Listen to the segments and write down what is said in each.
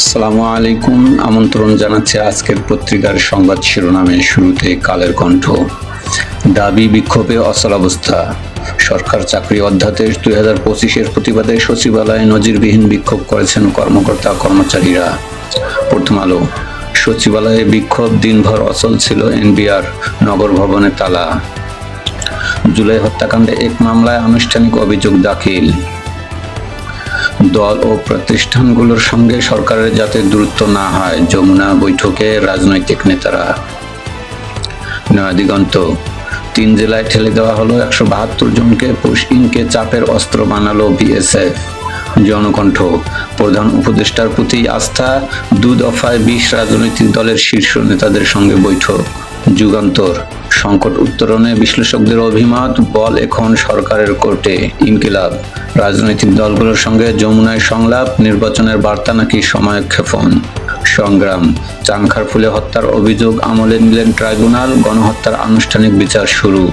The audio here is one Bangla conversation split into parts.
আসসালামু আলাইকুম। আমন্ত্রণ জানাচ্ছে আজকের পত্রিকার সংবাদ শিরোনামে শুরুতে কালের কণ্ঠ। দাবি বিক্ষোভে অচলাবস্থা সরকার চাকরি অধ্যাদেশ দুই হাজার পঁচিশের প্রতিবাদে সচিবালয়ে নজিরবিহীন বিক্ষোভ করেছেন কর্মকর্তা কর্মচারীরা। প্রথম আলো। সচিবালয়ে বিক্ষোভ দিনভর অচল ছিল এনবিআর নগর ভবনে তালা। জুলাই হত্যাকাণ্ডে এক মামলায় আনুষ্ঠানিক অভিযোগ দাখিল। দল ও প্রতিষ্ঠানগুলোর সঙ্গে সরকারের যাতে দূরত্ব না হয়, যমুনা বৈঠকে রাজনৈতিক নেতারা। নয়াদিগন্ত তিন জেলায় ঠেলে দেওয়া হলো একশো বাহাত্তর জনকে পুশকিনকে চাপের অস্ত্র বানালো বিএসএফ। জনকণ্ঠ, প্রধান উপদেষ্টার প্রতি আস্থা দু দফায় বিশ রাজনৈতিক দলের শীর্ষ নেতাদের সঙ্গে বৈঠক। যুগান্তর। সংকট উত্তরণে বিশ্লেষকদের অভিমত, বল এখন সরকারের কোর্টে। ইনকিলাব। রাজনৈতিক দলগুলোর সঙ্গে যমুনায় সংলাপ, নির্বাচনের বার্তা নাকি সময়ক্ষেপণ সংগ্রাম। চাংখার ফুলে হত্যার অভিযোগ আমলে নিলেন ট্রাইব্যুনাল, গণহত্যার আনুষ্ঠানিক বিচার শুরু।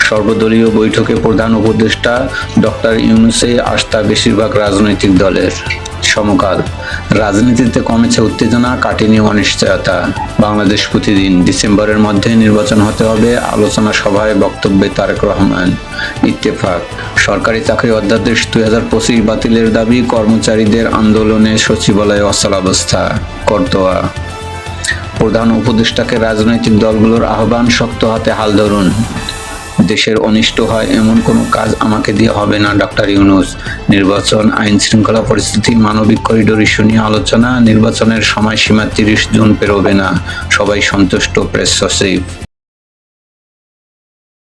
সর্বদলীয় বৈঠকে প্রধান উপদেষ্টা ডক্টর ইউনুসে আস্থা বেশিরভাগ রাজনৈতিক দলের। সমকাল। রাজনীতিতে কমেছে উত্তেজনা, কাটেনি অনিশ্চয়তা। বাংলাদেশ প্রতিদিন ডিসেম্বরের মধ্যে নির্বাচন হতে হবে, আলোচনা সভায় বক্তব্যে তারেক রহমান। ইত্তেফাক, সরকারি চাকরি অধ্যাদেশ দুই হাজার পঁচিশ বাতিলের দাবি, কর্মচারীদের আন্দোলনে সচিবালয়ে অচলাবস্থা করতোয়া প্রধান উপদেষ্টাকে রাজনৈতিক দলগুলোর আহ্বান, শক্ত হাতে হাল ধরুন। দেশের অনিষ্ট হয়, এমন কোনো কাজ আমাকে দিয়ে হবে না, ডক্টর ইউনুস। নির্বাচন, আইন শৃঙ্খলা পরিস্থিতি, মানবিক করিডোর ইস্যু নিয়ে আলোচনা, নির্বাচনের সময়সীমা তিরিশ জুন পেরোবে না। সবাই সন্তুষ্ট, প্রেস সচিব।